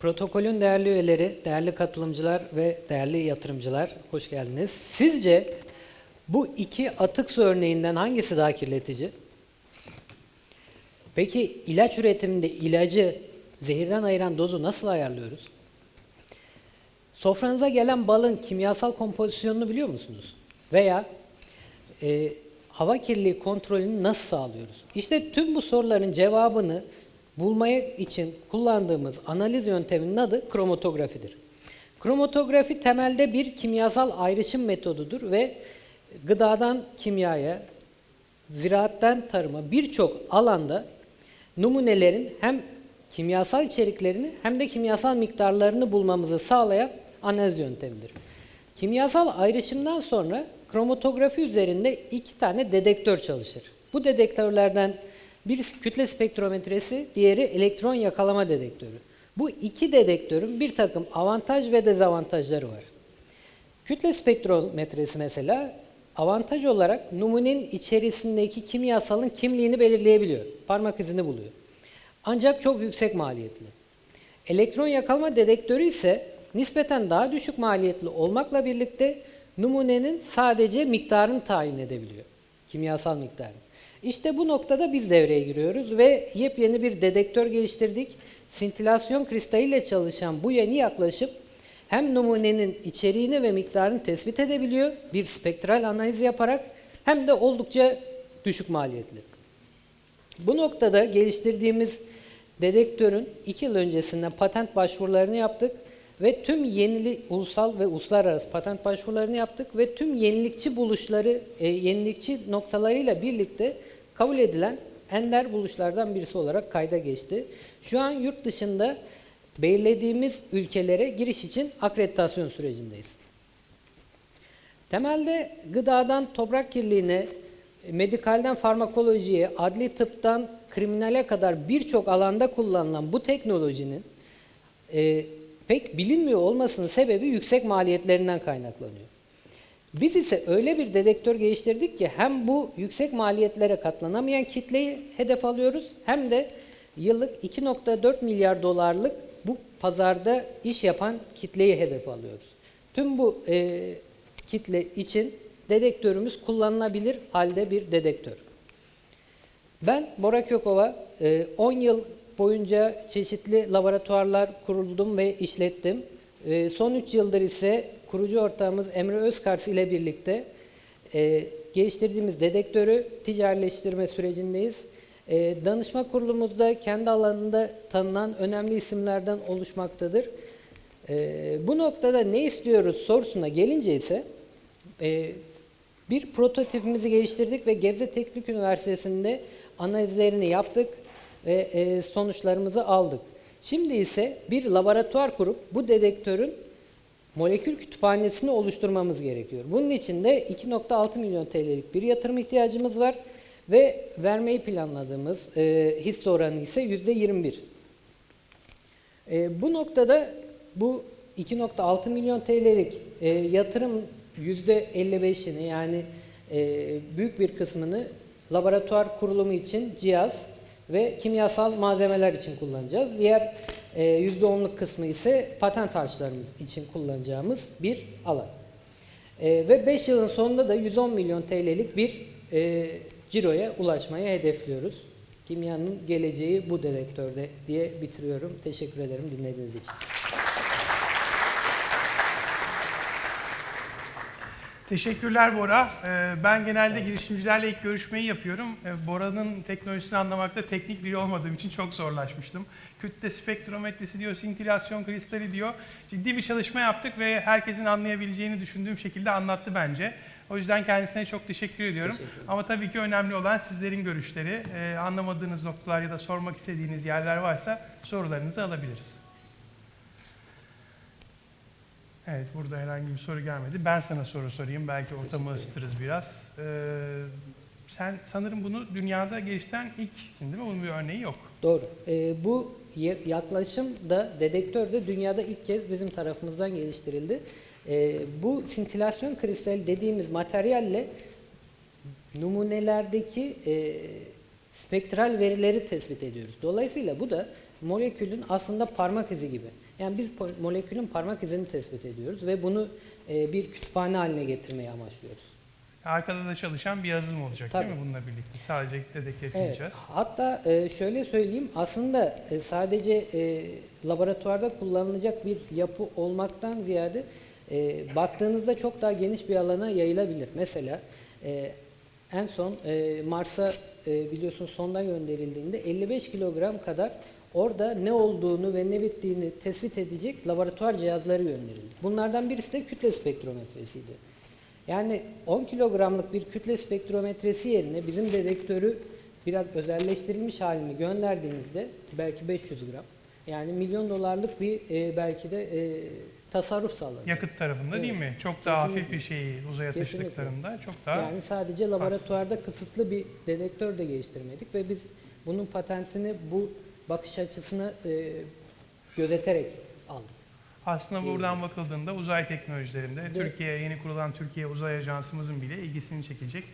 Protokolün değerli üyeleri, değerli katılımcılar ve değerli yatırımcılar hoş geldiniz. Sizce bu iki atık su örneğinden hangisi daha kirletici? Peki ilaç üretiminde ilacı zehirden ayıran dozu nasıl ayarlıyoruz? Sofranıza gelen balın kimyasal kompozisyonunu biliyor musunuz? Veya e, hava kirliliği kontrolünü nasıl sağlıyoruz? İşte tüm bu soruların cevabını bulmaya için kullandığımız analiz yönteminin adı kromatografidir. Kromatografi temelde bir kimyasal ayrışım metodudur ve gıdadan kimyaya, ziraatten tarıma birçok alanda numunelerin hem kimyasal içeriklerini hem de kimyasal miktarlarını bulmamızı sağlayan analiz yöntemidir. Kimyasal ayrışımdan sonra kromatografi üzerinde iki tane dedektör çalışır. Bu dedektörlerden birisi kütle spektrometresi, diğeri elektron yakalama dedektörü. Bu iki dedektörün bir takım avantaj ve dezavantajları var. Kütle spektrometresi mesela avantaj olarak numunenin içerisindeki kimyasalın kimliğini belirleyebiliyor. Parmak izini buluyor. Ancak çok yüksek maliyetli. Elektron yakalama dedektörü ise nispeten daha düşük maliyetli olmakla birlikte numunenin sadece miktarını tayin edebiliyor. Kimyasal miktarını. İşte bu noktada biz devreye giriyoruz ve yepyeni bir dedektör geliştirdik. Sintilasyon kristaliyle çalışan bu yeni yaklaşım hem numunenin içeriğini ve miktarını tespit edebiliyor bir spektral analiz yaparak hem de oldukça düşük maliyetli. Bu noktada geliştirdiğimiz dedektörün iki yıl öncesinden patent başvurularını yaptık ve tüm yenili ulusal ve uluslararası patent başvurularını yaptık ve tüm yenilikçi buluşları, e, yenilikçi noktalarıyla birlikte kabul edilen ender buluşlardan birisi olarak kayda geçti. Şu an yurt dışında belirlediğimiz ülkelere giriş için akreditasyon sürecindeyiz. Temelde gıdadan toprak kirliliğine, medikalden farmakolojiye, adli tıptan kriminale kadar birçok alanda kullanılan bu teknolojinin e, pek bilinmiyor olmasının sebebi yüksek maliyetlerinden kaynaklanıyor. Biz ise öyle bir dedektör geliştirdik ki hem bu yüksek maliyetlere katlanamayan kitleyi hedef alıyoruz hem de yıllık 2.4 milyar dolarlık bu pazarda iş yapan kitleyi hedef alıyoruz. Tüm bu e, kitle için dedektörümüz kullanılabilir halde bir dedektör. Ben Bora Kökova, e, 10 yıl boyunca çeşitli laboratuvarlar kuruldum ve işlettim. E, son 3 yıldır ise kurucu ortağımız Emre Özkars ile birlikte e, geliştirdiğimiz dedektörü ticarileştirme sürecindeyiz. E, danışma kurulumuzda kendi alanında tanınan önemli isimlerden oluşmaktadır. E, bu noktada ne istiyoruz sorusuna gelince ise e, bir prototipimizi geliştirdik ve Gebze Teknik Üniversitesi'nde analizlerini yaptık ve e, sonuçlarımızı aldık. Şimdi ise bir laboratuvar kurup bu dedektörün molekül kütüphanesini oluşturmamız gerekiyor. Bunun için de 2.6 milyon TL'lik bir yatırım ihtiyacımız var ve vermeyi planladığımız e, hisse oranı ise %21. E, bu noktada bu 2.6 milyon TL'lik e, yatırım %55'ini yani e, büyük bir kısmını laboratuvar kurulumu için cihaz ve kimyasal malzemeler için kullanacağız. Diğer e, %10'luk kısmı ise patent harçlarımız için kullanacağımız bir alan. E, ve 5 yılın sonunda da 110 milyon TL'lik bir e, ciroya ulaşmayı hedefliyoruz. Kimyanın geleceği bu dedektörde diye bitiriyorum. Teşekkür ederim dinlediğiniz için. Teşekkürler Bora. Ee, Ben genelde girişimcilerle ilk görüşmeyi yapıyorum. Ee, Bora'nın teknolojisini anlamakta teknik biri olmadığım için çok zorlaşmıştım. Kütle spektrometresi diyor, sintilasyon kristali diyor. Ciddi bir çalışma yaptık ve herkesin anlayabileceğini düşündüğüm şekilde anlattı bence. O yüzden kendisine çok teşekkür ediyorum. Teşekkür. Ama tabii ki önemli olan sizlerin görüşleri. Ee, Anlamadığınız noktalar ya da sormak istediğiniz yerler varsa sorularınızı alabiliriz. Evet, burada herhangi bir soru gelmedi. Ben sana soru sorayım, belki ortamı ısıtırız biraz. Ee, sen sanırım bunu dünyada geliştiren ilksin değil mi? Bunun bir örneği yok. Doğru. Ee, bu yaklaşım da dedektör de dünyada ilk kez bizim tarafımızdan geliştirildi. Ee, bu sintilasyon kristali dediğimiz materyalle numunelerdeki e, spektral verileri tespit ediyoruz. Dolayısıyla bu da molekülün aslında parmak izi gibi. Yani biz molekülün parmak izini tespit ediyoruz ve bunu e, bir kütüphane haline getirmeyi amaçlıyoruz. Arkada da çalışan bir yazılım olacak Tabii. değil mi bununla birlikte? Sadece dedektif Evet. edeceğiz. Hatta e, şöyle söyleyeyim, aslında e, sadece e, laboratuvarda kullanılacak bir yapı olmaktan ziyade e, baktığınızda çok daha geniş bir alana yayılabilir. Mesela e, en son e, Mars'a e, biliyorsunuz sonda gönderildiğinde 55 kilogram kadar orada ne olduğunu ve ne bittiğini tespit edecek laboratuvar cihazları gönderildi. Bunlardan birisi de kütle spektrometresiydi. Yani 10 kilogramlık bir kütle spektrometresi yerine bizim dedektörü biraz özelleştirilmiş halini gönderdiğinizde belki 500 gram yani milyon dolarlık bir e, belki de e, tasarruf sağlanacak. Yakıt tarafında Evet. değil mi? Çok daha hafif Kesinlikle. bir şeyi uzaya Kesinlikle. taşıdıklarında çok daha Yani sadece laboratuvarda kısıtlı bir dedektör de geliştirmedik ve biz bunun patentini bu bakış açısını e, gözeterek aldık. Aslında buradan bakıldığında uzay teknolojilerinde Evet. Türkiye yeni kurulan Türkiye Uzay Ajansımızın bile ilgisini çekecek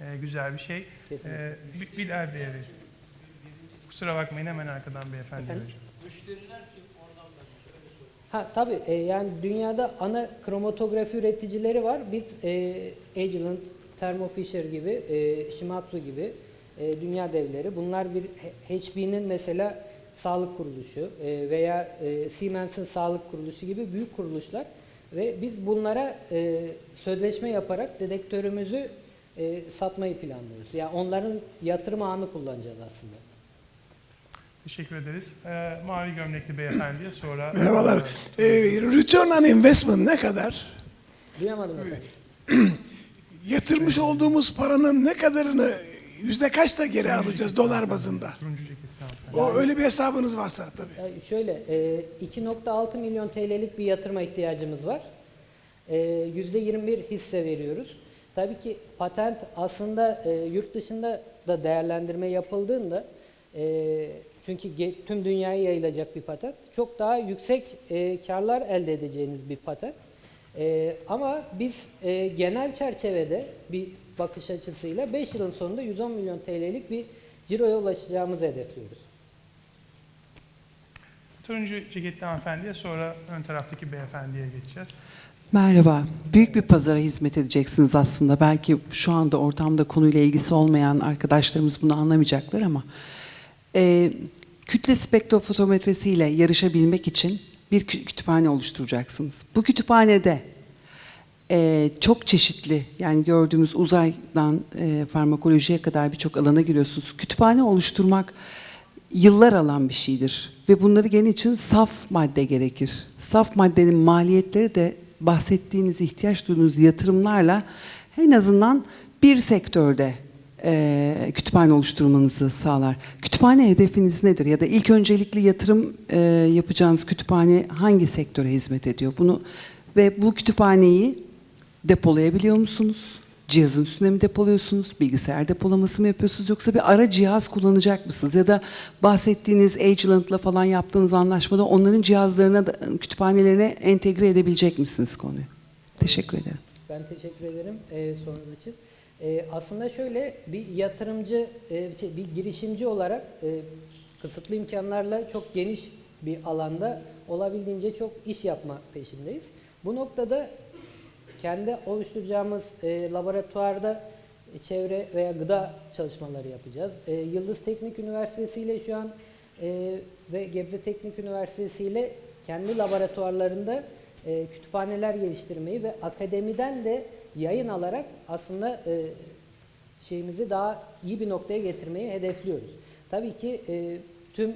e, güzel bir şey. E, Bi- Bilal Bey'e vereceğim. Kusura bakmayın hemen arkadan beyefendi Efendim? vereceğim. Ha tabii e, yani dünyada ana kromatografi üreticileri var. Biz e, Agilent, Thermo Fisher gibi, e, Shimatsu gibi e, dünya devleri. Bunlar bir HP'nin mesela sağlık kuruluşu e, veya e, Siemens'in sağlık kuruluşu gibi büyük kuruluşlar ve biz bunlara e, sözleşme yaparak dedektörümüzü e, satmayı planlıyoruz. Yani onların yatırım ağını kullanacağız aslında. Teşekkür ederiz. E, mavi gömlekli beyefendiye sonra... Merhabalar. Ee, return on investment ne kadar? Duyamadım efendim. Yatırmış olduğumuz paranın ne kadarını yüzde kaçta geri alacağız dolar bazında? O öyle bir hesabınız varsa tabii. Yani şöyle, e, 2.6 milyon TL'lik bir yatırıma ihtiyacımız var. E, %21 hisse veriyoruz. Tabii ki patent aslında e, yurt dışında da değerlendirme yapıldığında e, çünkü ge- tüm dünyaya yayılacak bir patent. Çok daha yüksek e, karlar elde edeceğiniz bir patent. E, ama biz e, genel çerçevede bir bakış açısıyla 5 yılın sonunda 110 milyon TL'lik bir ciroya ulaşacağımızı hedefliyoruz. Turuncu ceketli hanımefendiye sonra ön taraftaki beyefendiye geçeceğiz. Merhaba. Büyük bir pazara hizmet edeceksiniz aslında. Belki şu anda ortamda konuyla ilgisi olmayan arkadaşlarımız bunu anlamayacaklar ama e, kütle spektrofotometresiyle yarışabilmek için bir kü- kütüphane oluşturacaksınız. Bu kütüphanede e, çok çeşitli yani gördüğümüz uzaydan e, farmakolojiye kadar birçok alana giriyorsunuz. Kütüphane oluşturmak yıllar alan bir şeydir ve bunları gene için saf madde gerekir. Saf maddenin maliyetleri de bahsettiğiniz ihtiyaç duyduğunuz yatırımlarla en azından bir sektörde e, kütüphane oluşturmanızı sağlar. Kütüphane hedefiniz nedir ya da ilk öncelikli yatırım e, yapacağınız kütüphane hangi sektöre hizmet ediyor? Bunu ve bu kütüphaneyi depolayabiliyor musunuz? Cihazın üstüne mi depoluyorsunuz? Bilgisayar depolaması mı yapıyorsunuz? Yoksa bir ara cihaz kullanacak mısınız? Ya da bahsettiğiniz Agilent'la falan yaptığınız anlaşmada onların cihazlarına, da, kütüphanelerine entegre edebilecek misiniz konuyu? Teşekkür ederim. Ben teşekkür ederim e, sorunuz için. E, aslında şöyle bir yatırımcı, e, şey, bir girişimci olarak e, kısıtlı imkanlarla çok geniş bir alanda olabildiğince çok iş yapma peşindeyiz. Bu noktada kendi oluşturacağımız e, laboratuvarda e, çevre veya gıda çalışmaları yapacağız. E, Yıldız Teknik Üniversitesi ile şu an e, ve Gebze Teknik Üniversitesi ile kendi laboratuvarlarında e, kütüphaneler geliştirmeyi ve akademiden de yayın alarak aslında e, şeyimizi daha iyi bir noktaya getirmeyi hedefliyoruz. Tabii ki e, tüm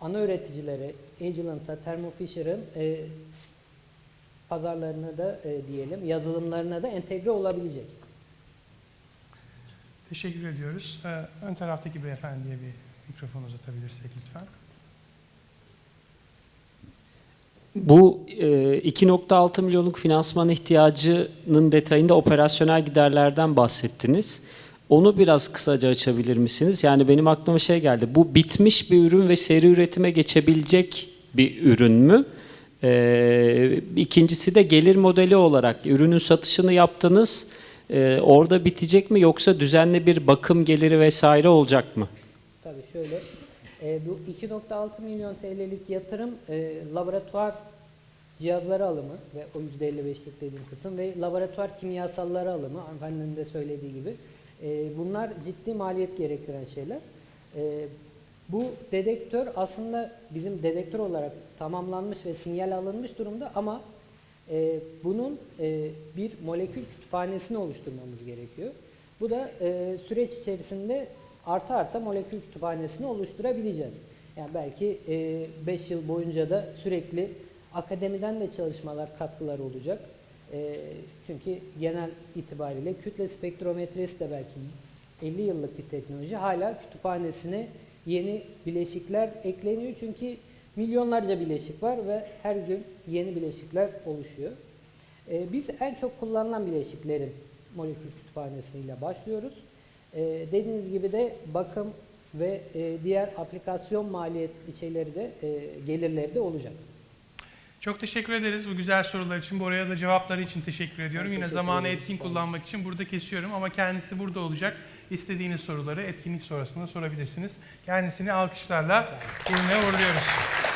ana üreticileri, Agilent'a, Thermo Fisher'ın e, pazarlarına da e, diyelim, yazılımlarına da entegre olabilecek. Teşekkür ediyoruz. E, ön taraftaki beyefendiye bir mikrofon uzatabilirsek lütfen. Bu e, 2.6 milyonluk finansman ihtiyacının detayında operasyonel giderlerden bahsettiniz. Onu biraz kısaca açabilir misiniz? Yani benim aklıma şey geldi. Bu bitmiş bir ürün ve seri üretime geçebilecek bir ürün mü? E, ikincisi de gelir modeli olarak ürünün satışını yaptınız. E, orada bitecek mi yoksa düzenli bir bakım geliri vesaire olacak mı? Tabii şöyle, E, bu 2.6 milyon TL'lik yatırım e, laboratuvar cihazları alımı ve o %55'lik dediğim kısım ve laboratuvar kimyasalları alımı hanımefendinin de söylediği gibi e, bunlar ciddi maliyet gerektiren şeyler. E, bu dedektör aslında bizim dedektör olarak tamamlanmış ve sinyal alınmış durumda ama e, bunun e, bir molekül kütüphanesini oluşturmamız gerekiyor. Bu da e, süreç içerisinde arta arta molekül kütüphanesini oluşturabileceğiz. Yani belki 5 yıl boyunca da sürekli akademiden de çalışmalar, katkılar olacak. E, çünkü genel itibariyle kütle spektrometresi de belki 50 yıllık bir teknoloji. Hala kütüphanesine yeni bileşikler ekleniyor. Çünkü milyonlarca bileşik var ve her gün yeni bileşikler oluşuyor. Ee, biz en çok kullanılan bileşiklerin molekül kütüphanesiyle başlıyoruz. Ee, dediğiniz gibi de bakım ve e, diğer aplikasyon maliyetli şeyleri de e, gelirleri de olacak. Çok teşekkür ederiz bu güzel sorular için. Bora'ya da cevapları için teşekkür ediyorum. Ben Yine teşekkür zamanı ederim. etkin kullanmak için burada kesiyorum ama kendisi burada olacak. İstediğiniz soruları etkinlik sonrasında sorabilirsiniz. Kendisini alkışlarla yerine uğurluyoruz.